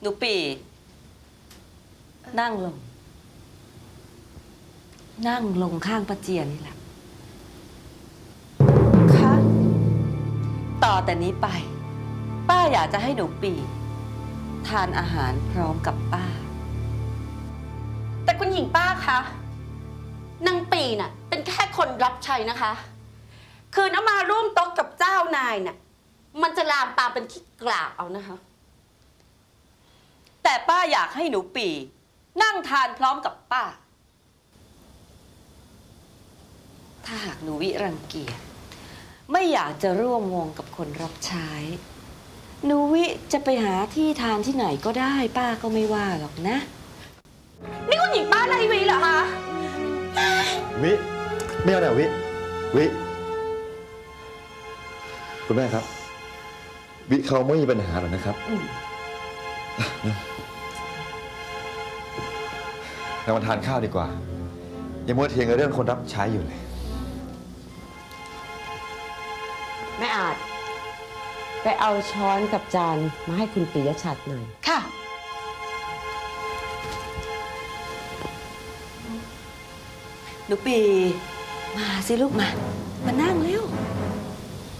หนูปี นั่งลง นั่งลงข้างป้าเจียนนี่แหละคะต่อแต่นี้ไป ป้าอยากจะให้หนูปี ทานอาหารพร้อมกับป้า แต่คุณหญิงป้าคะนางปีน่ะ เป็นแค่คนรับใช้นะคะ คืนเอามาร่วมโต๊ะกับเจ้านายน่ะ มันจะลามปามเป็นขี้กลากเอานะคะ แต่ป้าอยากให้หนูปี นั่งทานพร้อมกับป้า ถ้าหากหนูวิรังเกียจไม่อยากจะร่วมวงกับคนรับใช้ หนูวิจะไปหาที่ทานที่ไหนก็ได้ ป้าก็ไม่ว่าหรอกนะ นี่คุณหญิงป้าไลวีเหรอคะวิไม่เอาแต่วิวิคุณแม่ครับ วิเขาไม่มีปัญหาหรอกนะครับอืม เรามาทานข้าวดีกว่า อย่ามัวเถียงกับเรื่องคนรับใช้อยู่เลยไม่อาจ ไปเอาช้อนกับจานมาให้คุณปิยชัดหน่อย ค่ะ หนูปี มาสิลูกมา มานั่งเร็ว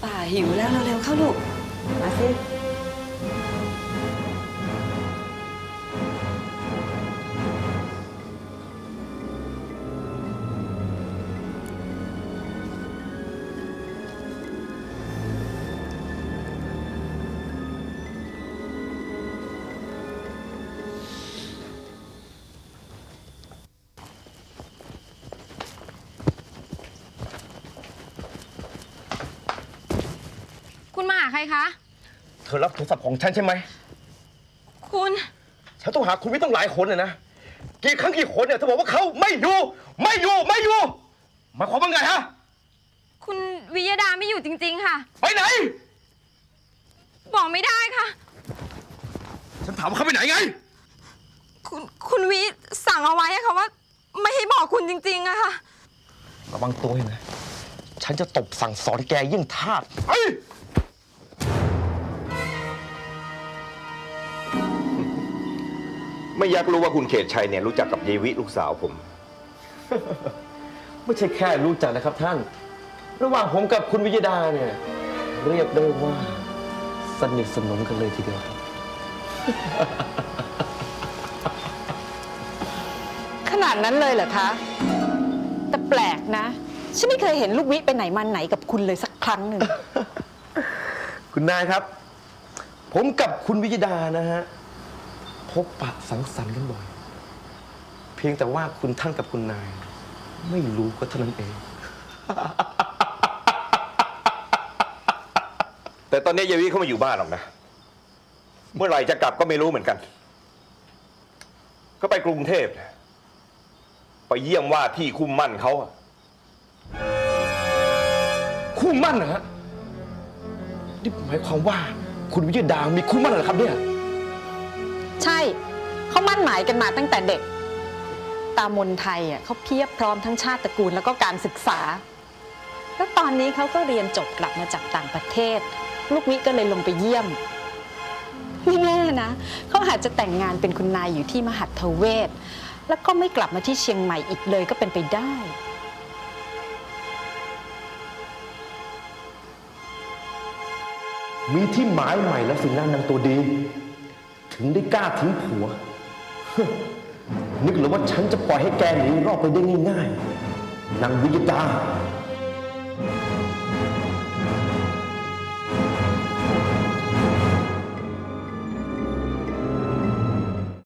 ป้าหิวแล้วเร็วๆเข้าลูก มาสิาหาใครคะ เธอรับโทรศัพท์ของฉันใช่ไหม คุณ ฉันต้องหาคุณไม่ต้องหลายคนเลยนะ กี่ครั้งกี่คนเนี่ยเธอบอกว่าเขาไม่อยู่ ไม่อยู่ ไม่อยู่หมายความว่าไงฮะ คุณวิยดาไม่อยู่จริง ๆ ค่ะ ไปไหน บอกไม่ได้ค่ะ ฉันถามว่าเขาไปไหนไง คุณคุณวิสั่งเอาไว้อะค่ะว่า ไม่ให้บอกคุณจริงๆอะค่ะ ระวังตัวให้นะ ฉันจะตบสั่งสอนแกยิ่งทาสเฮ้ ไม่อยากรู้ว่าคุณเขตชัยเนี่ยรู้จักกับเยวิลูกสาวผม ไม่ใช่แค่รู้จักนะครับท่าน ระหว่างผมกับคุณวิยดาเนี่ย เรียกได้ว่า สนิทสนมกันเลยทีเดียวครับขนาดนั้นเลยเหรอคะ แต่แปลกนะ ฉันไม่เคยเห็นลูกวิไปไหนมาไหนกับคุณเลยสักครั้งหนึ่ง คุณนายครับ ผมกับคุณวิยดานะฮะ พบปะสังสรรค์กันบ่อย เพียงแต่ว่าคุณท่านกับคุณนาย ไม่รู้ก็เท่านั้นเอง แต่ตอนนี้เยวิเขาไมาอยู่บ้านหรอกนะ เมื่อไหร่จะกลับก็ไม่รู้เหมือนกัน ก็ไปกรุงเทพไปเยี่ยมว่าที่คุ้มมั่นเขาอะคู่มั่นนะฮะนี่หมายความว่าคุณวิยดามีคู่มั่นเหรอครับเนี่ย ใช่เขามั่นหมายกันมาตั้งแต่เด็ก ตามนไทยอะเขาเพียบพร้อมทั้งชาติตระกูลแล้วก็การศึกษา แล้วตอนนี้เขาก็เรียนจบกลับมาจากต่างประเทศ ลูกวิก็เลยลงไปเยี่ยมไม่แน่นะเขาอาจจะแต่งงานเป็นคุณนายอยู่ที่มหัทเวศ แล้วก็ไม่กลับมาที่เชียงใหม่อีกเลยก็เป็นไปได้ มีที่หมายใหม่แล้วสินะนางตัวดี ถึงได้กล้าทิ้งผัว นึกหรือว่าฉันจะปล่อยให้แกหนีรอดไปได้ง่ายๆนางวิยดา